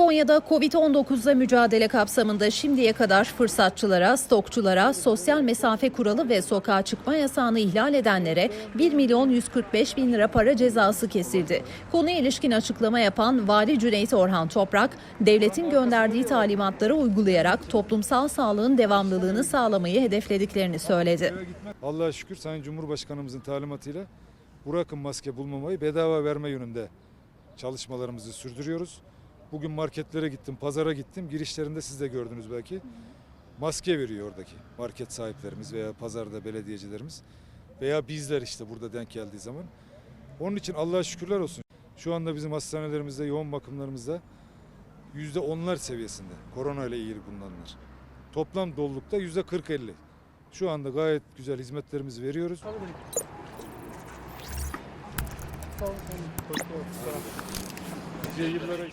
Konya'da Covid-19'la mücadele kapsamında şimdiye kadar fırsatçılara, stokçulara, sosyal mesafe kuralı ve sokağa çıkma yasağını ihlal edenlere 1 milyon 145 bin lira para cezası kesildi. Konuya ilişkin açıklama yapan Vali Cüneyt Orhan Toprak, devletin gönderdiği talimatları uygulayarak toplumsal sağlığın devamlılığını sağlamayı hedeflediklerini söyledi. Allah'a şükür Sayın Cumhurbaşkanımızın talimatıyla bırakın maske bulmamayı bedava verme yönünde çalışmalarımızı sürdürüyoruz. Bugün marketlere gittim, pazara gittim. Girişlerinde siz de gördünüz belki. Maske veriyor oradaki market sahiplerimiz veya pazarda belediyecilerimiz. Veya bizler işte burada denk geldiği zaman. Onun için Allah'a şükürler olsun. Şu anda bizim hastanelerimizde, yoğun bakımlarımızda yüzde onlar seviyesinde korona ile ilgili bulunanlar. Toplam dolulukta yüzde 40-50. Şu anda gayet güzel hizmetlerimizi veriyoruz. Yıllara